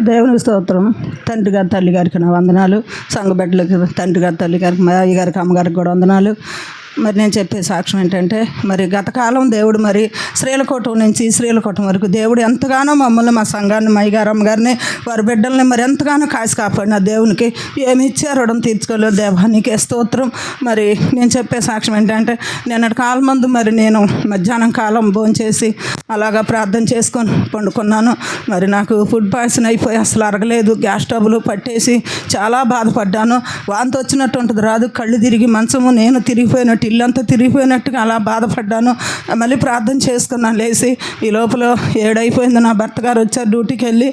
దేవుని స్తోత్రం. తండ్రి గారి తల్లి గారికి నా వందనాలు. సంఘ బిడ్డలకి తండ్రి గారి తల్లి గారికి మా అయ్య గారికి అమ్మగారికి కూడా వందనాలు. మరి నేను చెప్పే సాక్ష్యం ఏంటంటే మరి గతకాలం దేవుడు మరి శ్రీలకోటం నుంచి శ్రీలకోటం వరకు దేవుడు ఎంతగానో మమ్మల్ని మా సంఘాన్ని మైగారమ్మ గారిని వారి బిడ్డల్ని మరి ఎంతగానో కాసి కాపాడిన దేవునికి ఏమి ఇచ్చే రుణం తీర్చుకోలేదు. దేవానికి స్తోత్రం. మరి నేను చెప్పే సాక్ష్యం ఏంటంటే నిన్నటి కాలం మందు మరి నేను మధ్యాహ్నం కాలం భోంచేసి అలాగా ప్రార్థన చేసుకొని పండుకున్నాను. మరి నాకు ఫుడ్ పాయిజన్ అయిపోయి అసలు అరగలేదు. గ్యాస్ ట్రబుల్ పట్టేసి చాలా బాధపడ్డాను. వాంతి వచ్చినట్టు ఉంటుంది. రాదు. కళ్ళు తిరిగి మంచము నేను తిరిగిపోయినట్టు ఇల్లంతా తిరిగిపోయినట్టుగా అలా బాధపడ్డాను. మళ్ళీ ప్రార్థన చేసుకున్నాను లేచి ఈ లోపల ఏడైపోయింది. నా భర్త గారు వచ్చారు డ్యూటీకి వెళ్ళి.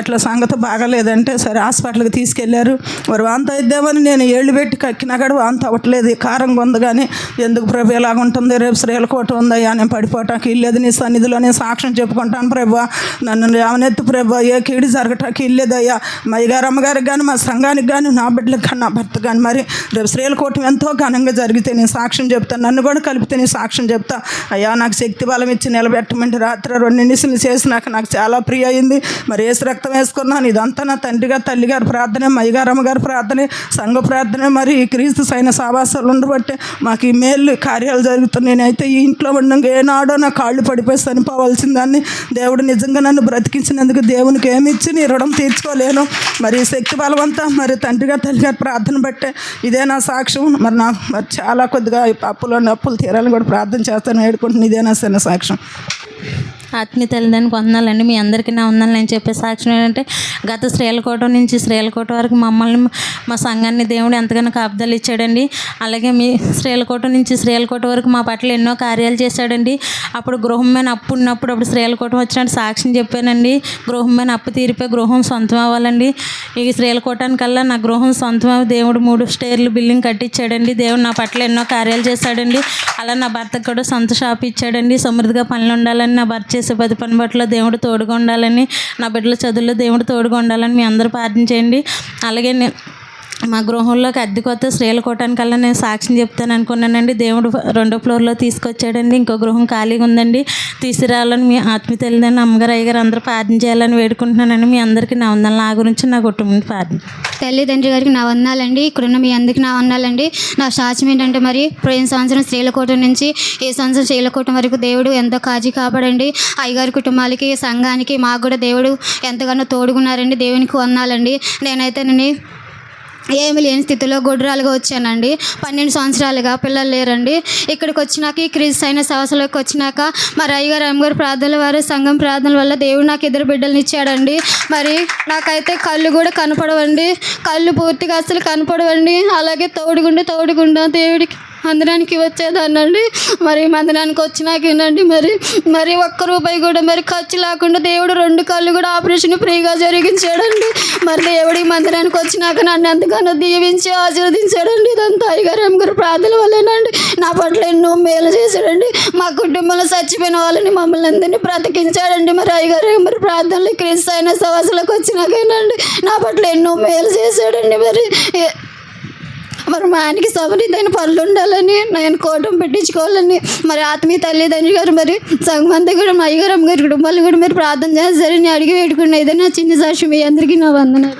అట్లా సంగతి బాగాలేదంటే సరే హాస్పిటల్కి తీసుకెళ్ళారు. మరి వాంత అయిద్దామని నేను ఏళ్ళు పెట్టి కక్కినా కూడా వాంత అవ్వట్లేదు. కారంగా ఉంది కానీ ఎందుకు ప్రభు ఇలాగ ఉంటుంది? రేపు శ్రీలకోట ఉందయ్యా నేను పడిపోవటానికి ఇల్లేదు నీ సన్నిధిలో నేను సాక్ష్యం చెప్పుకుంటాను ప్రభా. నన్ను లేవనెత్తు ప్రభు. ఏ కీడు జరగటానికి ఇల్లేదయ్యా మా అయ్యగారు అమ్మగారికి కానీ మా సంఘానికి కానీ నా బిడ్డలకు కానీ నా భర్త కానీ మరి రేపు శ్రీలకోటం ఎంతో ఘనంగా జరిగితే నేను సాక్ష్యం సాక్ష్యం చెప్తాను నన్ను కూడా కలిపితే నేను సాక్ష్యం చెప్తా. అయ్యా నాకు శక్తి బలం ఇచ్చి నిలబెట్టమంటే రాత్రి రెండు నిమిషాలు చేసినాక నాకు చాలా ప్రియ అయింది. మరి ఏసు రక్తం వేసుకున్నాను. ఇదంతా నా తండ్రి గారు తల్లి గారి ప్రార్థనే మయ్యగారమ్మ గారి ప్రార్థనే సంఘ ప్రార్థనే మరి ఈ క్రీస్తు సైన సావాసాలు ఉండబట్టే మాకు ఈ మేలు కార్యాలు జరుగుతున్నాయి. నేనైతే ఈ ఇంట్లో ఉండగా ఏనాడో నా కాళ్ళు పడిపోయి చనిపోవాల్సిన దాన్ని దేవుడు నిజంగా నన్ను బ్రతికించినందుకు దేవునికి ఏమిచ్చి నీ రుణం తీర్చుకోలేను. మరి శక్తి బలవంతా మరి తండ్రిగా తల్లి గారి ప్రార్థన బట్టే ఇదే నా సాక్ష్యం. మరి నాకు మరి చాలా కొద్దిగా అప్పులో అప్పులు తీరాలని కూడా ప్రార్థన చేస్తాను వేడుకుంటున్నాను ఇదేనా చిన్న సాక్ష్యం. ఆత్మీయ తల్లిదండ్రులకు వందనాలండి. మీ అందరికీ నా వందనాలు. నేను చెప్పే సాక్ష్యం ఏంటంటే గత శ్రీలకోట నుంచి శ్రీలకోట వరకు మమ్మల్ని మా సంఘాన్ని దేవుడు ఎంతగానో కాపుదలు ఇచ్చాడండి. అలాగే మీ శ్రీలకోట నుంచి శ్రీలకోట వరకు మా పట్ల ఎన్నో కార్యాలు చేశాడండి. అప్పుడు గృహం మీద అప్పు ఉన్నప్పుడు అప్పుడు శ్రీలకోట వచ్చినట్టు సాక్ష్యం చెప్పానండి. గృహం మీద అప్పు తీరిపోయి గృహం సొంతం అవ్వాలండి. ఈ శ్రీలకోటానికల్లా నా గృహం సొంతం దేవుడు మూడు స్టేర్లు బిల్డింగ్ కట్టించాడండి. దేవుడు నా పట్ల ఎన్నో కార్యాలు చేశాడండి. అలా నా భర్తకు కూడా సొంత షాప్ ఇచ్చాడండి. సమృద్ధిగా పనులు ఉండాలని నా భర్త చేసే ప్రతి పని బట్టలో దేవుడు తోడుగా ఉండాలని నా బిడ్డల చదువుల్లో దేవుడు తోడుగా ఉండాలని మీ అందరూ ప్రార్థించేయండి అలాగే మా గృహంలోకి అద్దె కొత్త శ్రీలకోటానికల్లా నేను సాక్ష్యం చెప్తాను అనుకున్నానండి. దేవుడు రెండో ఫ్లోర్లో తీసుకొచ్చాడండి. ఇంకో గృహం ఖాళీగా ఉందండి. తీసుకురావాలని మీ ఆత్మీయ తల్లిదండ్రులు అమ్మగారు అయ్యగారు అందరూ ప్రార్థన చేయాలని వేడుకుంటున్నానండి. మీ అందరికీ నా వందలు నా గురించి నా కుటుంబం ప్రార్థన. తల్లిదండ్రి గారికి నా వందాలండి ఇక్కడున్న మీ అందరికీ నా వందాలండి నా సాక్ష్యం ఏంటంటే మరి పోయిన సంవత్సరం శ్రీలకోటం నుంచి ఈ సంవత్సరం శ్రీలకోటం వరకు దేవుడు ఎంతో కాజీ కాపాడండి. అయ్యగారి కుటుంబాలకి సంఘానికి మాకు కూడా దేవుడు ఎంతగానో తోడుకున్నారండి దేవునికి వందాలండి నేనైతే నేను ఏమి లేని స్థితిలో గొడ్రాలుగా వచ్చానండి. పన్నెండు సంవత్సరాలుగా పిల్లలు లేరండి. ఇక్కడికి వచ్చినాక ఈ క్రీస్తు అయిన సవసలోకి వచ్చినాక మరి అయ్యగారు అమ్మగారు ప్రార్థనల వారు సంఘం ప్రార్థనల వల్ల దేవుడు నాకు ఇద్దరు బిడ్డలను ఇచ్చాడండి. మరి నాకైతే కళ్ళు కూడా కనపడవండి. కళ్ళు పూర్తిగా అసలు కనపడవండి. అలాగే తోడుగుండు తోడుగుండా దేవుడికి. మందిరానికి వచ్చేదానండి మరి మందిరానికి వచ్చినాకేనండి మరి మరి ఒక్క రూపాయి కూడా మరి ఖర్చు లేకుండా దేవుడు రెండు కళ్ళు కూడా ఆపరేషన్ ఫ్రీగా జరిగించాడండి. మరి దేవుడి మందిరానికి వచ్చినాక నన్ను ఎంతగానో దీవించి ఆశీర్వదించాడండి. ఇదంతా అయ్యగారు గారు ప్రార్థన వల్లేనండి. నా పట్ల ఎన్నో మేలు చేశాడండి. మా కుటుంబంలో చచ్చిపోయిన వాళ్ళని మమ్మల్ని అందరినీ బ్రతికించాడండి. మరి అయ్యగారు మరి ప్రార్థనలు క్రీస్తు అయిన సవాసులకు వచ్చినాకేనండి నా పట్ల ఎన్నో మేలు చేశాడండి. మరి మరి మా ఆయనకి సమృద్ధైన పనులు ఉండాలని నేను కోటం పెట్టించుకోవాలని మరి ఆత్మీయ తల్లిదండ్రులు గారు మరి సంఘం కూడా మా అయ్యగారు అమ్మగారి కుటుంబాలు కూడా మీరు ప్రార్థన చేస్తారని అడిగి పెట్టుకున్న ఏదైనా చిన్న సాక్ష్యం. మీ అందరికీ నా వందనాలు.